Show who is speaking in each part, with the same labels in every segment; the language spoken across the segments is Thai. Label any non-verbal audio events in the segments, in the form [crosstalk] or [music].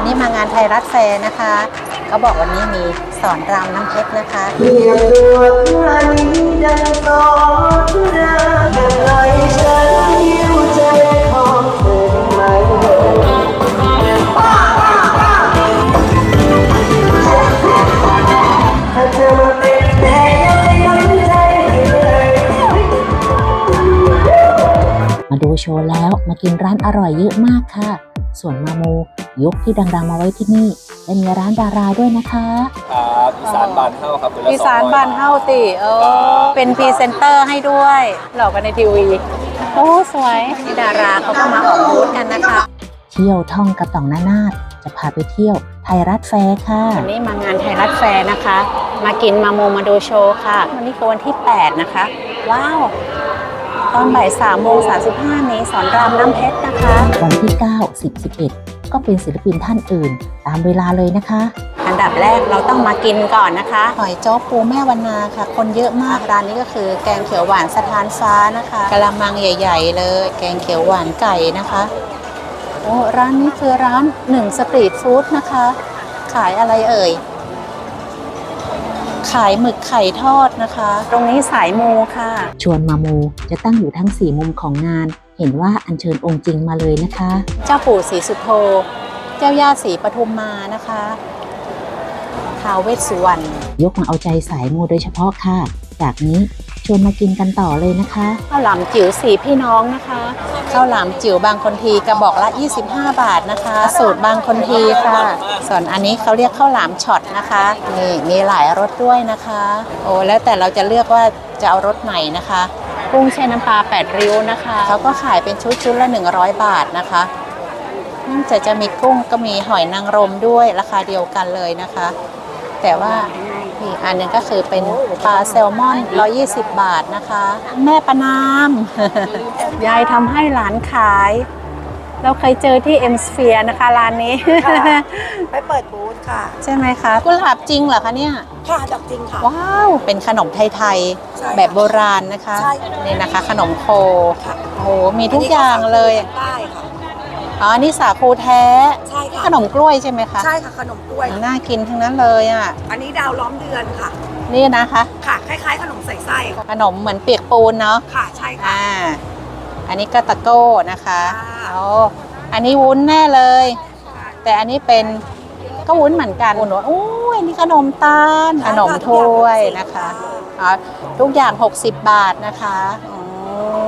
Speaker 1: วันนี้มางานไทยรัฐแฟร์นะคะเขาบอกวันนี้มีสอนรามน้ำเพชรนะคะ
Speaker 2: เรียกตัวเธอนี้ดังสอนเธอแต่ปล่อยฉันหิวใจของเธอได้ไหมถ้าเธอมาเป็นแม่ยังไม่ใจเลย
Speaker 3: มาดูโชว์แล้วมากินร้านอร่อยเยอะมากค่ะ ส่วนมาโม ยกที่ดังๆมาไว้ที่นี่และมีร้านดาราด้วยนะคะ
Speaker 4: ครับอีสานบานเฮ้าครับมื้อละ
Speaker 1: อีสาน
Speaker 4: 200
Speaker 1: บ้านเฮาติเออ
Speaker 4: ครับ
Speaker 1: เป็นพรีเซนเตอร์ให้ด้วยหลอกกันในทีวีโอ้สวยนี่ดาราเขาก็มาออกบูธกันนะคะ
Speaker 3: เที่ยวท่องกระต่องนานาดจะพาไปเที่ยวไทยรัฐแฟร์ค่ะ
Speaker 1: วันนี้มางานไทยรัฐแฟร์นะคะ มากินมาโมมาดูโชว์ค่ะ วันนี้คือวันที่ 8 นะคะ ว้าว ตอนบ่าย3โมง35มีสอนรามน้ำเพชรนะคะ
Speaker 3: วันที่ 9 10 11 ก็เป็นศิลปินท่านอื่น ตามเวลาเลยนะคะ
Speaker 1: อันดับแรกเราต้องมากินก่อนนะคะ หอยจ้อปูแม่วันนาค่ะ คนเยอะมากร้านนี้ก็คือแกงเขียวหวานสถานฟ้านะคะกะละมังใหญ่ ๆ เลย แกงเขียวหวานไก่นะคะโอ้ร้านนี้คือร้านหนึ่งสตรีทฟู้ดนะคะ ขายอะไรเอ่ย ขายหมึกไข่ทอดนะคะ ตรงนี้สายมูค่ะ
Speaker 3: ชวนมาโมจะตั้งอยู่ทั้ง4มุมของงาน เห็นว่าอัญเชิญองค์จริงมาเลยนะคะ
Speaker 1: เจ้าปู่ศรีสุโธเจ้าย่าศรีปทุมมานะคะท้าวเวสสุวรรณ
Speaker 3: ยกมาเอาใจสายมูโดยเฉพาะค่ะ จากนี้ชวนมากินกันต่อเลยนะคะ
Speaker 1: ข้าวหลามจิ๋วสี่พี่น้องนะคะข้าวหลามจิ๋วบางคนทีกระบอกละ 25 บาทนะคะ สูตรบางคนทีค่ะ ส่วนอันนี้เขาเรียกข้าวหลามช็อตนะคะนี่มีหลายรสด้วยนะคะโอ้แล้วแต่เราจะเลือกว่าจะเอารสไหนนะคะกุ้งแช่น้ำปลา8ริ้วนะคะเขาก็ขายเป็นชุดชุดละ 100 บาทนะคะนอกจากจะมีกุ้งก็มีหอยนางรมด้วยราคาเดียวกันเลยนะคะ แต่ว่า อีกอันหนึงก็คือเป็นปลาแซลมอน 120 บาทนะคะ แม่ประนาม ยายทำให้หลานขาย เราเคยเจอที่เอ็มสเฟียนะคะร้านนี้
Speaker 5: ไปเปิดบูธค่ะ
Speaker 1: ใช่ไหมคะกุหลาบจริงเหรอคะเนี่ย
Speaker 5: ค่ะดอกจริงค่ะ
Speaker 1: ว้าว เป็นขนมไทย
Speaker 5: ใช่
Speaker 1: ๆ
Speaker 5: ค่ะ
Speaker 1: แบบโบราณนะคะ
Speaker 5: ใช่
Speaker 1: นี่นะคะ ขนมโค
Speaker 5: ค่ะ
Speaker 1: โอ้โหมีทุกอย่างเลย
Speaker 5: ใต้ค่ะ
Speaker 1: อ๋อ นี่สาคูแท้
Speaker 5: ใช่ค่ะ
Speaker 1: ขนมกล้วยใช่ไหมคะ
Speaker 5: ใช่ค่ะขนมกล้วย
Speaker 1: น่ากินทั้งนั้นเลยอะ
Speaker 5: อันนี้ดาวล้อมเดือนค่ะ
Speaker 1: นี่นะคะ
Speaker 5: ค่ะ คล้ายๆ ขนมใส่ไส้ค่ะ
Speaker 1: ขนมเหมือนเปียกปูนเนาะ
Speaker 5: ค่ะ ใช่ค่ะ
Speaker 1: อ่า อันนี้ก็ตะโก้นะคะ
Speaker 5: ค่ะ
Speaker 1: โอ้อันนี้วุ้นแน่เลย แต่อันนี้เป็นก็วุ้นเหมือนกันวุ้นว่าอุ้ยอันนี่ขนมตาล ขนมถ้วยนะคะ อ๋อ ทุกอย่าง 60 บาทนะคะอื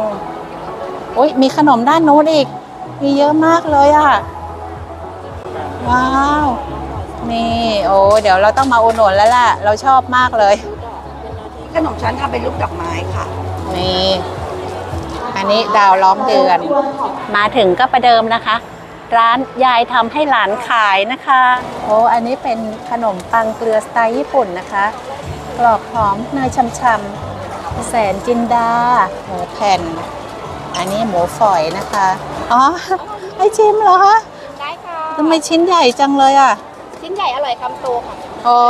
Speaker 1: มอุ้ยมีขนมด้านนู้นอีก มีเยอะมากเลยอะ ว้าว นี่โอ้เดี๋ยวเราต้องมาอุดหนุนแล้วล่ะ เราชอบมากเลย
Speaker 5: ขนมชั้นทำเป็นรูปดอกไม้ค่ะ
Speaker 1: นี่ อันนี้ดาวล้อมเดือน มาถึงก็ประเดิมนะคะ ร้านยายทำให้หลานขายนะคะ โอ้อันนี้เป็นขนมปังเกลือสไตล์ญี่ปุ่นนะคะ กรอบหอมเนยช่ำๆแสนจินดาหมูแผ่น อันนี้หมูฝอยนะคะ อ๋อ ให้ชิมเหรอคะ
Speaker 6: ได้ค่ะ
Speaker 1: ทำไมชิ้นใหญ่จังเลยอะ
Speaker 6: ชิ้นใหญ่อร่อยคำโตค่ะ
Speaker 1: อ๋อ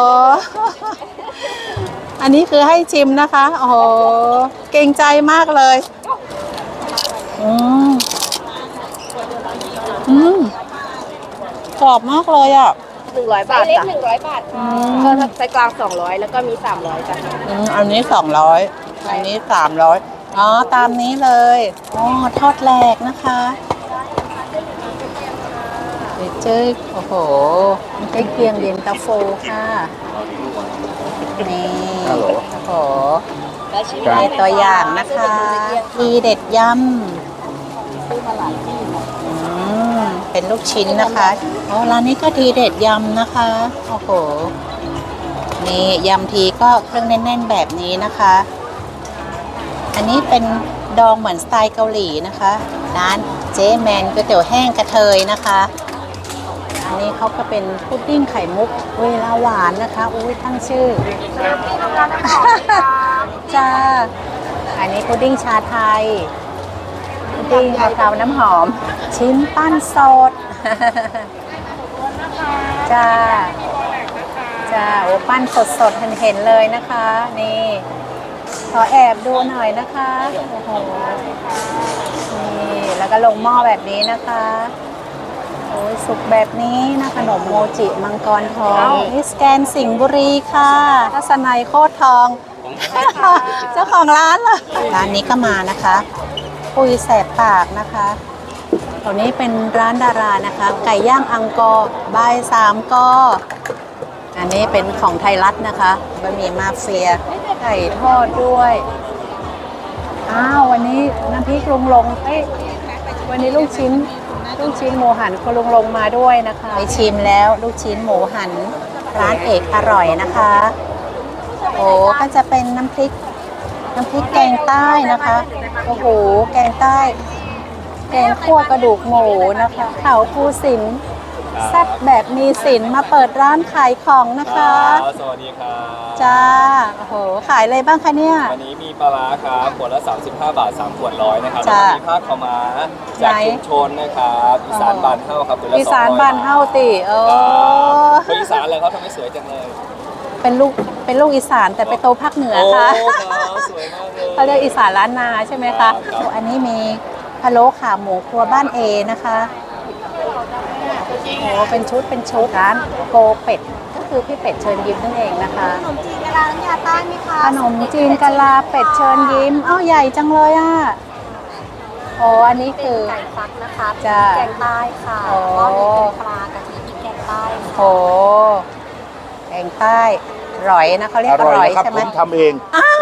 Speaker 1: อันนี้คือให้ชิมนะคะโอ้โหเก่งใจมากเลย อืมอืมกรอบมากเลยอะ
Speaker 6: หนึ่งร้อยบาทเล็กหนึ่งร้อยบาทค่ะ
Speaker 1: อืม
Speaker 6: ก็ไซส์กลางสองร้อยแล้วก็มีสามร้อยจ้ะ
Speaker 1: อืมอันนี้สองร้อยอันนี้สามร้อย อ๋อ ตามนี้เลย อ๋อ ทอดแหลกนะคะเดเจอโอ้โหใกล้เคียงเย็นตาโฟค่ะ นี่
Speaker 4: ฮัลโหล
Speaker 1: โอ้โห
Speaker 6: และชิ้
Speaker 1: ตัวอย่างนะคะทีเด็ดยำอืมเป็นลูกชิ้นนะคะอ๋อร้านนี้ก็ทีเด็ดยำนะคะ โอ้โห นี่ยำทีก็เครื่องแน่นๆแบบนี้นะคะ อันนี้เป็นดองเหมือนสไตล์เกาหลีนะคะ ร้านเจแมนก๋วยเตี๋ยวแห้งกระเทยนะคะ อันนี้เขาก็เป็นพุดดิ้งไข่มุกเวลาหวานนะคะอุ้ยตั้งชื่อจ้าอันนี้พุดดิ้งชาไทยพุดดิ้งมะพร้าวน้ำหอม ชิ้นปั้นสดจ้าจ้าโอ้ปั้นสดสดๆเห็นๆเลยนะคะ นี่ ขอแอบดูหน่อยนะคะ โอ้โห นี่ แล้วก็ลงหม้อแบบนี้นะคะโอ้โอ้ยสุกแบบนี้นะขนมโมจิมังกรทองนี่สแกนสิงห์บุรีค่ะทัศนัยโคตรทอง เจ้าของร้านเหรอร้านนี้ก็มานะคะปุยแสบปากนะคะตรงนี้เป็นร้านดารานะคะ ไก่ย่างอังกอร์บายสามกออันนี้เป็นของไทยรัฐนะคะบะหมี่มาเฟีย ไก่ทอดด้วย อ้าววันนี้น้ำพริกลุงลงเอ้ยวันนี้ลูกชิ้นลูกชิ้นหมูหันคุณลุงลงมาด้วยนะคะไปชิมแล้วลูกชิ้นหมูหันร้านเอกอร่อยนะคะ โอ้ก็จะเป็นน้ำพริกน้ำพริกแกงใต้นะคะ โอ้โห แกงใต้ แกงคั่วกระดูกหมูนะคะเขาภูสิน แซ่บแบบมีสินมาเปิดร้านขายของนะคะ
Speaker 4: ครับสวัสดีครับ
Speaker 1: จ้า โอ้โห ขายอะไรบ้างคะเนี่ย
Speaker 4: วันนี้มีปลาร้าครับขวดละ 35 บาท 3 ขวดร้อยนะครับ
Speaker 1: จ้ะ
Speaker 4: แล้วก็มีผ้าขาวม้าจาก
Speaker 1: ไหน
Speaker 4: ชุมชนนะครับอีสานบานเฮ้าครับขวดละ
Speaker 1: อีสาน
Speaker 4: 200
Speaker 1: บ้านเฮาติโอ้
Speaker 4: ครับคนอีสานเลยครับทำให้สวยจังเลย
Speaker 1: เป็นลูกเป็นลูกอีสานแต่ไปโตภาคเหนือ
Speaker 4: โอ้
Speaker 1: ค่ะ
Speaker 4: ครับสวยมากเลย
Speaker 1: เขาเรียกอีสานล้านนาใช่ไหม
Speaker 4: ครั
Speaker 1: คะ
Speaker 4: บครับ
Speaker 1: โอ้อันนี้มีพะโล้ขาหมูครัวบ้านเอนะคะ โอ้เป็นชุดเป็นชุดร้านโกเป็ด ก็คือพี่เป็ดเชิญยิ้มนั่นเองนะคะ
Speaker 6: ขนมจีนกะลาน้ำยาใต้ไหมคะ
Speaker 1: ขนมจีนกะลาเป็ดเชิญยิ้มอ้าวใหญ่จังเลยอะโอ้อันนี้คือ
Speaker 6: ไก่ฟักนะคะ
Speaker 1: จ้ะ
Speaker 6: แกงใต้ค่ะ
Speaker 1: โอ้
Speaker 6: ก็มีเป็นปลากะทิพริกแกงใต้ค่ะ
Speaker 1: โอ้แกงใต้ ร่อยนะเขาเรียกอร่อย
Speaker 7: นะครับ
Speaker 1: ใช่ไห
Speaker 7: ผมมทำเอง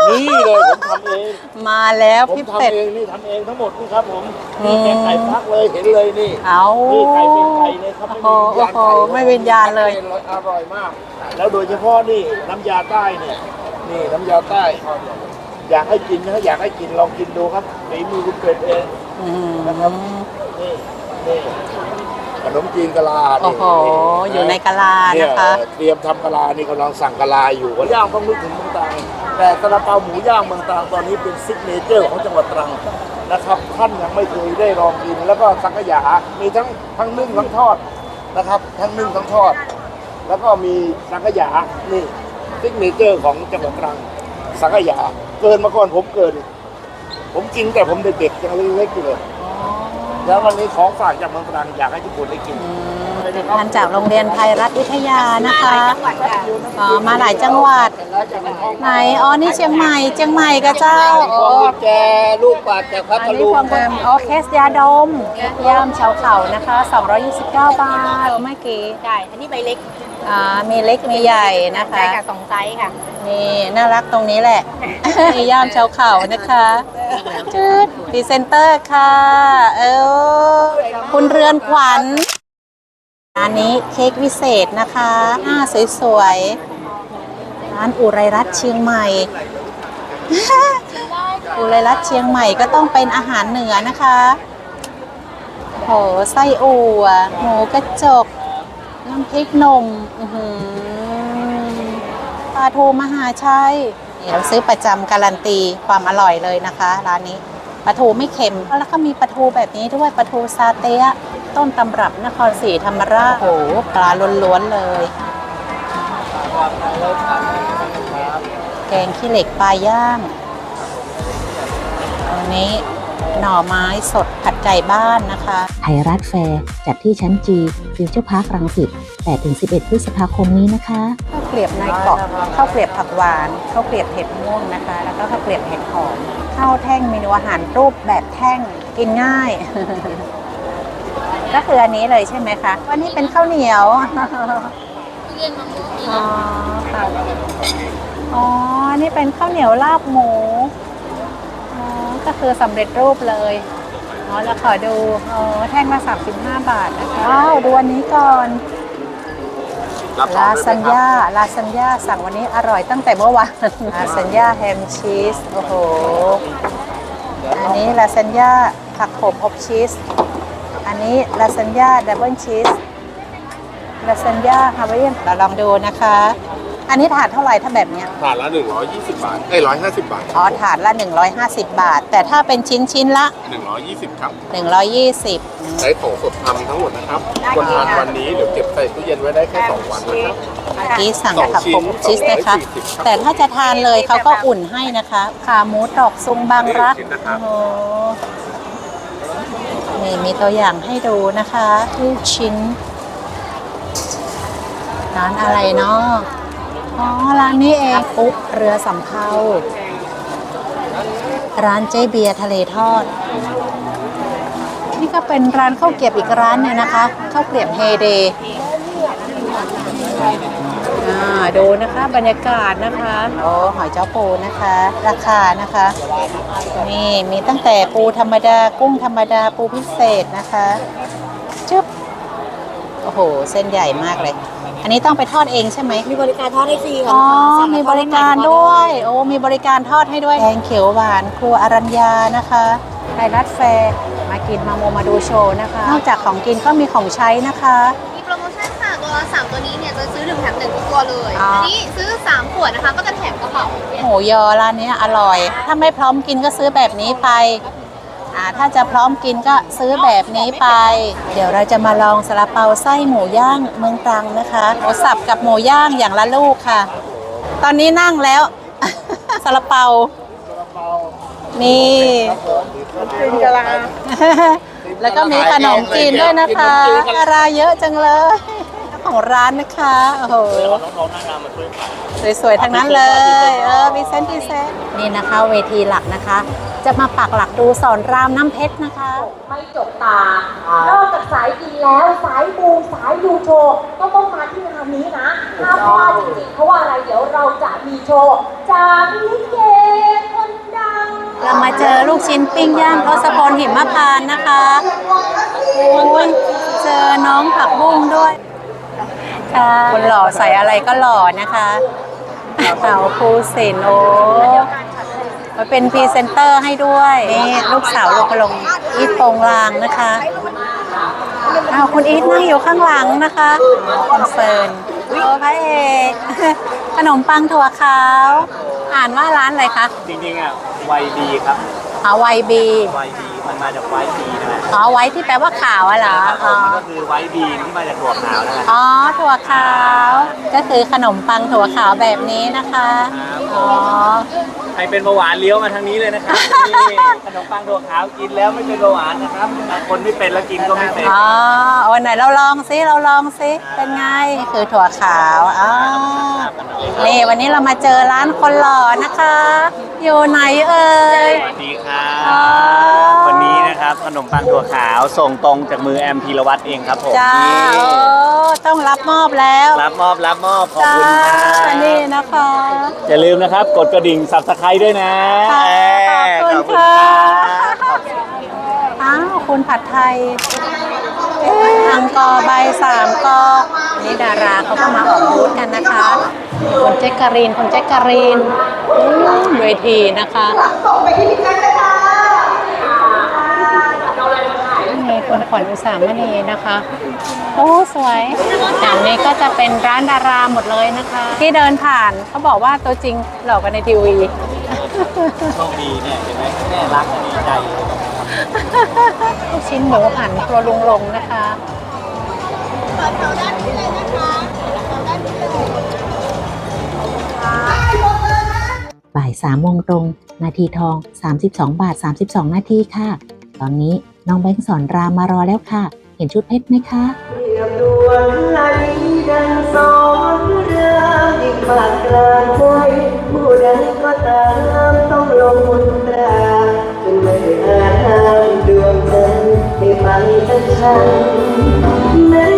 Speaker 7: นี่เลยผมทำเอง
Speaker 1: มาแล้ว
Speaker 7: ผม
Speaker 1: พี่
Speaker 7: ทำ
Speaker 1: เป็ด
Speaker 7: เองนี่ทำเองทั้งหมดนี่ครับผม
Speaker 1: อื
Speaker 7: นี่
Speaker 1: ม
Speaker 7: แกงไก่ฟักเลยเห็นเลยนี่
Speaker 1: เอา
Speaker 7: นี่ไก่เป็นไก่เลยครับ
Speaker 1: โอ้โหโอ้โหไม่วิญญาณเลย
Speaker 7: อร่อยมาก แล้วโดยเฉพาะนี่น้ำยาใต้เนี่ยนี่น้ำยาใต้ อยากให้กินนะอยากให้กินลองกินดูครับฝีมือคุณเป็ดเอง
Speaker 1: อืม
Speaker 7: นะครับ นี่นี่ข นมจีนกะลา
Speaker 1: โอ้
Speaker 7: นี่
Speaker 1: โหอยู่ในกะลา
Speaker 7: เนี่ย
Speaker 1: นะคะ
Speaker 7: เตรียมทำกะลานี่กำลังสั่งกะลาอยู่ย่างต้องนึกถึงเมืองตรังแต่ซาลาเปาหมูย่างเมืองตรังตอนนี้เป็นซิกเนเจอร์ของจังหวัดตรังนะครับท่านยังไม่เคยได้ลองกิน แล้วก็สังขยา มีทั้งทั้งนึ่งทั้งทอดนะครับ ทั้งนึ่งทั้งทอด แล้วก็มีสังขยานี่ซิกเนเจอร์ของจังหวัดตรัง สังขยาเกินมาก่อนผมเกิน ผมกินแต่ผมเด็กๆยังเล็กๆอยู่เลย แล้ววันนี้ของฝากจากเมืองตรังอยากให้ทุกคนได้กิน
Speaker 1: ทานจากโรงเรียนไทยรัฐวิทยานะคะอ๋อมาหลายจังหวัด ไหน อ๋อ นี่เชียงใหม่ เชียงใหม่กับเจ้าโอ้
Speaker 7: แจลูกปัดจากพั
Speaker 1: อั
Speaker 7: ท
Speaker 1: นนี้
Speaker 7: ลุง
Speaker 1: ความงามอ๋อเคสยาดมย่ามชาวเขานะคะ 229 บาทเมื่อกี้
Speaker 6: ได้ อันนี้ใบเล็ก
Speaker 1: อ่ามีเล็กมีใหญ่นะคะ
Speaker 6: ได้ค่ะสองไซส์ค่ะ
Speaker 1: นี่น่ารักตรงนี้แหละ มีย่ามชาวเขานะคะจืดพรีเซนเตอร์ค่ะ เออคุณเรือนขวัญร้านนี้เค้กวิเศษนะคะหน้าสวยๆ ร้านอุไรรัตน์เชียงใหม่ อุไรรัตน์เชียงใหม่ก็ต้องเป็นอาหารเหนือนะคะ โหไส้อั่วหมูกระจก น้ำพริกหนมอื้อหือปลาทูมหาชัยนี่เราซื้อประจำการันตีความอร่อยเลยนะคะ ร้านนี้ปลาทูไม่เค็ม แล้วก็มีปลาทูแบบนี้ด้วยปลาทูซาเตะต้นตำรับนครศรีธรรมราชโอ้โหปลาล้วนๆเลย แกงขี้เหล็กปลาย่างอันนี้ หน่อไม้สดผัดไก่บ้านนะคะ
Speaker 3: ไทยรัฐแฟร์จัดที่ชั้นจีฟิวเจอร์พาร์ครังสิต8-11 พฤษภาคมนี้นะคะ
Speaker 1: ข้าวเกลียบนายเกาะข้าวเกลียบผักหวานข้าวเกลียบเห็ดม่วงนะคะ แล้วก็ข้าวเกลียบเห็ดหอมข้าวแท่งเมนูอาหารรูปแบบแท่งกินง่าย ก็คืออันนี้เลยใช่ไหมคะวันนี้เป็นข้าวเหนียวอ๋อค่ะอ๋อ นี่เป็นข้าวเหนียวลาบหมูอ๋อ ก็คือสำเร็จรูปเลยอ๋อแล้วขอดูอ๋อแท่งละ35 บาทนะคะว้าวดูอันนี้ก่อนลาซานญ่าลาซานญ่าสั่งวันนี้อร่อยตั้งแต่เมื่อวานลาซานญ่าแฮมชีสโอ้โหอันนี้ลาซานญ่าผักโขมอบชีส อันนี้ลาซานญ่าดับเบิลชีสลาซานญ่าฮาวายเอียนเราลองดูนะคะ อันนี้ถาดเท่าไหร่ถ้าแบบเนี้ย
Speaker 7: ถาดละ 120 บาท เอ้ย150 บาท
Speaker 1: อ๋อถาดละ 150 บาท แต่ถ้าเป็นชิ้นชิ้นๆละ
Speaker 7: 120 ครับ
Speaker 1: 120
Speaker 7: ใช้ของสดทำทั้งหมดนะครับควรทานวันนี้หรือเก็บใส่ตู้เย็นไว้ได้แค่2วันนะครับ
Speaker 1: เมื่อกี้สั่ง
Speaker 7: สอง
Speaker 1: ผัก
Speaker 7: ชิ้
Speaker 1: โข
Speaker 7: น
Speaker 1: มอบชีสนะคะ
Speaker 7: 240ครับ
Speaker 1: แต่ถ้าจะทานเลยเขาก็อุ่นให้นะคะขาหมูตอกซุงบางรัก
Speaker 7: ชิ้นนะครับ
Speaker 1: โอ้โหนี่มีตัวอย่างให้ดูนะคะ ลูกชิ้นร้านอะไรเนาะ อ๋อ ร้านนี้เองปุ๊กเรือสำเภาร้านเจ๊เบียร์ทะเลทอด นี่ก็เป็นร้านข้าวเกรียบอีกร้านหนึงนะคะข้าวเกรียบเฮเดย์อ่าดูนะคะบรรยากาศนะคะโอ้หอยเจ้าปูนะคะ ราคานะคะ นี่มีตั้งแต่ปูธรรมดากุ้งธรรมดาปูพิเศษนะคะ จึ๊บ โอ้โห เส้นใหญ่มากเลย อันนี้ต้องไปทอดเองใช่ไหม
Speaker 6: มีบริการทอดให้ฟรีค่ะ
Speaker 1: อ๋อ มีบริการด้วย โอ้ มีบริการทอดให้ด้วยแกงเขียวหวานครัวอรัญญานะคะไทยรัฐแฟร์มากินมาโมมาดูโชว์นะคะ นอกจากของกินก็มีของใช้นะคะ
Speaker 8: มีโปรโมชั่นค่ะตัวละสามตัวนี้เนี่ยจะซื้อหนึ่งแถมหนึ่งทุกตัวเลย
Speaker 1: อ๋ออั
Speaker 8: อันนี้ซื้อ3ขวดนะคะ ก็จะแถมกระเป๋า
Speaker 1: หมูยอร้านนี้อร่อย ถ้าไม่พร้อมกินก็ซื้อแบบนี้ไป อ่าถ้าจะพร้อมกินก็ซื้อแบบนี้ไป เดี๋ยวเราจะมาลองซาลาเปาไส้หมูย่างเมืองตรังนะคะหมูสับกับหมูย่างอย่างละลูกค่ะ ตอนนี้นั่งแล้ว ซาลาเปานี่แล้วก็มีขนมจีนด้วยนะคะดาราเยอะจังเลย ของร้านนะคะโอ้โหสวยๆทั้งนั้นเลย เออมีเซนต์มีเซนต์นี่นะคะ เวทีหลักนะคะ จะมาปักหลักดูสอนรามน้ำเพชรนะคะ
Speaker 6: ไม่จบตา นอกจากสายกินแล้วสายมูสายดูโชว์ก็ต้องมาที่งานนี้นะห้ามพลาดจริงๆเพราะว่าอะไรเดี๋ยวเราจะมีโชว์จากลิเกคนดัง
Speaker 1: เรามาเจอลูกชิ้นปิ้งย่างทศพลหิมพานต์นะคะโอ้ยเจอน้องผักบุ้งด้วย ค่ะคนหล่อใส่อะไรก็หล่อนะคะเต่าภูสินโอมาเป็นพรีเซนเตอร์ให้ด้วยนี่ลูกสาวลูกลงอีทโปงลางนะคะอ้าวคุณอีทนั่งอยู่ข้างหลังนะคะคุณเฟิร์นโอ้พระเอกขนมปังถั่วขาว อ่านว่าร้านอะไรคะ
Speaker 4: จริงๆอะไวดีครับ
Speaker 1: อ๋อไวบี
Speaker 4: ไวดีมันมาจากไวดีนะฮะ
Speaker 1: อ๋อไว้ที่แปลว่าขาวอะเหรอ
Speaker 4: ครับผ
Speaker 1: อ๋อ
Speaker 4: มก็คือไวดีที่มาจากถั่วขาวนะฮะ
Speaker 1: อ๋อถั่วขาว ก็คือขนมปังถั่วขาวแบบนี้นะคะ อ๋อ
Speaker 4: ใค รเป็นเบาหวานเลี้ยวมาทางนี้เลยนะครับนี่ขนมปังถั่วขาวกินแล้วไม่เป็นเบาหวานนะครับบางคนไม่เป็นแล้วกินก็ไม่เป็น
Speaker 1: อ๋อวันไหนเราลองซิเราลองซิเป็นไงคือถั่วขาวอ๋อนี่วันนี้เรามาเจอร้านคนหล่อนะคะ อยู่ไหนเอ่ย
Speaker 4: สวัสดีครั
Speaker 1: อ๋อ
Speaker 4: บวันนี้นะครับขนมปังถั่วขาวส่งตรงจากมือแอมพีรวัตรเองครับผม
Speaker 1: จ้า
Speaker 4: นี่
Speaker 1: โอ้ต้องรับมอบแล้ว
Speaker 4: รับมอบรับมอบขอบ
Speaker 1: จ้า
Speaker 4: คุณครับ
Speaker 1: นี่นะคะ
Speaker 4: อย่าลืมนะครับ กดกระดิ่งสับสไครด้วยนะ
Speaker 1: ค่ะ
Speaker 4: เข
Speaker 1: อบคุณ
Speaker 4: รั
Speaker 1: ค่ะ
Speaker 4: บ
Speaker 1: อ้าวคุณผัดไทยเอ๊ะอังกอร์ใบสามกอนี่ดาราเขาก็มาออกบูธกันนะคะคุณแจ็คกะรีนคุณแจ็คกะรีนอืมเวทีนะคะนี่คุณขวัญอุตสามณีนะคะโอ้สวยอย่างนี้ก็จะเป็นร้านดาราหมดเลยนะคะ ที่เดินผ่านเขาบอกว่าตัวจริงหล่อกว่าในทีวี
Speaker 4: โชคดีเนี่ยเห็นไหมแม่รักดีใจลู
Speaker 1: กชิ้นหมูหันครัวลุงลงนะคะ
Speaker 3: บ่าย3โมงตรง นาทีทอง 32 บาท 32 นาทีค่ะ ตอนนี้น้องแบงค์สอนรามมารอแล้วค่ะ เห็นชุดเพชรไหมคะ
Speaker 2: เรียบดวนไหลดังสอนเรือยิ่งปากกลางใจผู้ใดก็ตาม องมนตราจนไม่อาจห้ามดวงใจให้ไปทั้งฉันแม้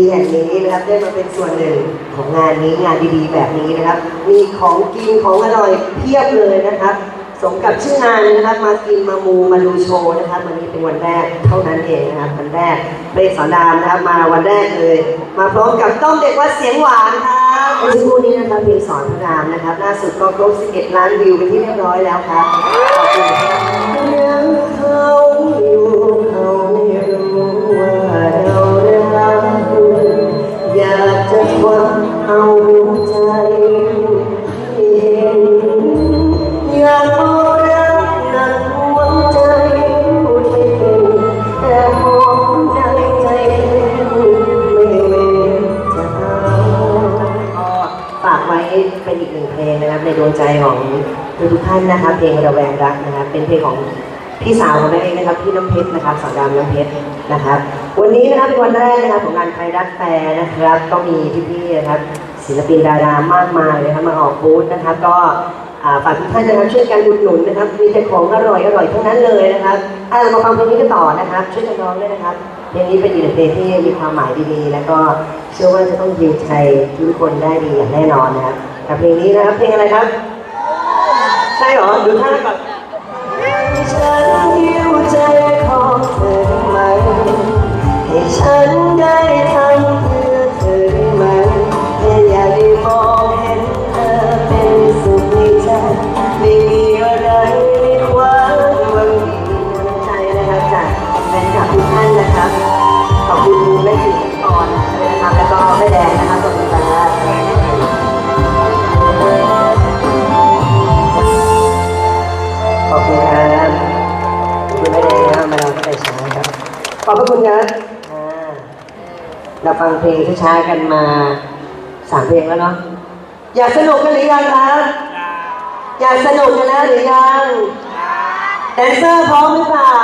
Speaker 2: เวทีแห่งนี้นะครับได้มาเป็นส่วนหนึ่งของงานนี้งานดีๆ แบบนี้นะครับ มีของกินของอร่อยเพียบเลยนะครับ สมกับชื่องานนะครับมากินมามูมาดูโชว์นะครับวันนี้เป็นวันแรกเท่านั้นเองนะครับวันแรกพระเอกสอนรามนะครับมาวันแรกเลย มาพร้อมกับต้อมเด็กวัดเสียงหวานค่ะบเมื่อสักครู่นี้นะครับเพลงสอนพระรามนะครับล่าสุดก็ครบ11ล้านวิวเป็นที่เรียบร้อยแล้วครับขอบคุณครับ เป็นอีกหนึ่งเพลงนะครับในดวงใจของทุกๆท่านนะครับเพลงระแวงรักนะครับเป็นเพลงของพี่สาวของแม่เองนะครับพี่น้ำเพชรนะครับสาวดำน้ำเพชรนะครับ วันนี้นะครับเป็นวันแรกนะครับของงานไทยรัฐแฟร์นะครับ ก็มีพี่ๆนะครับศิลปินดารามากมายเลยครับมาออกบูธนะครับ ก็ฝากทุกท่านนะครับช่วยกันอุดหนุนนะครับมีแต่ของอร่อยอร่อยทั้งนั้นเลยนะครับเรามาฟังเพลงนี้กันต่อนะครับช่วยกันร้องด้วยนะครับ เพลงนี้เป็นอีกหนึ่งเพลงที่มีความหมายดีๆ แล้วก็เชื่อว่าจะต้องยิวใจทุกคนได้ดีอย่างแน่นอนนะครับกับเพลงนี้นะครับเพลงอะไรครับ ใช่เหรอ ดูท่าก่อนฉันยิวใจของเธอไหม ช้ากันมาสามเพลงแล้วเนาะอยากสนุกกันหรือยังครับ อยากสนุกกันแล้วหรือยังแดนเซอร์พร้อมหรือเปล่า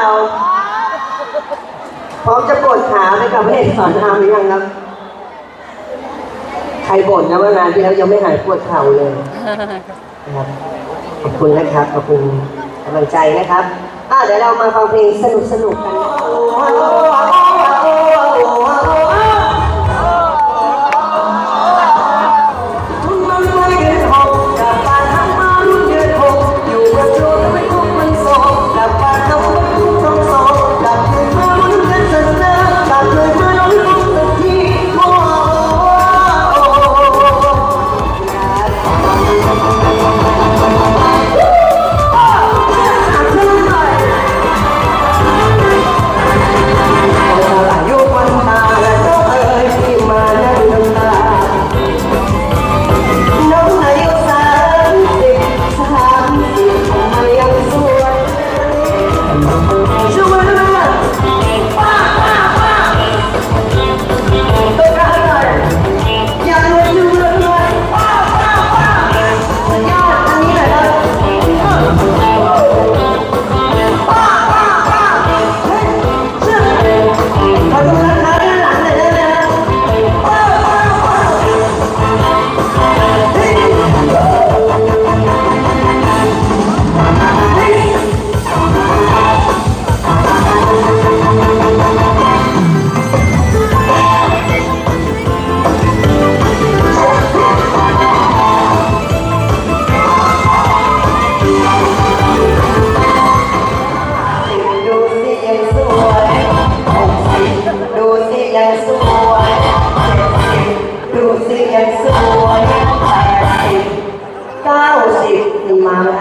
Speaker 2: พร้อมจะปวดขาไปกับพระเอกสอนรามหรือยังครับ ใครบ่นนะว่างานที่แล้วยังไม่หายปวดเข่าเลยนะครับขอบคุณนะครับ ขอบคุณกำลังใจนะครับอะเดี๋ยวเรามาฟังเพลงสนุกๆกันนะ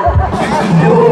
Speaker 2: [laughs]
Speaker 3: Eu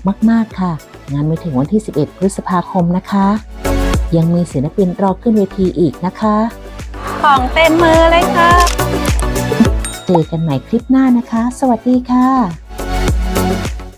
Speaker 3: กมาก ๆ ค่ะ งานไปถึงวันที่ 11 พฤษภาคมนะคะ ยังมีศิลปินรอขึ้นเวทีอีกนะคะ
Speaker 1: ของเต็มมือเลยค่ะ
Speaker 3: เจอกันใหม่คลิปหน้านะคะ สวัสดีค่ะ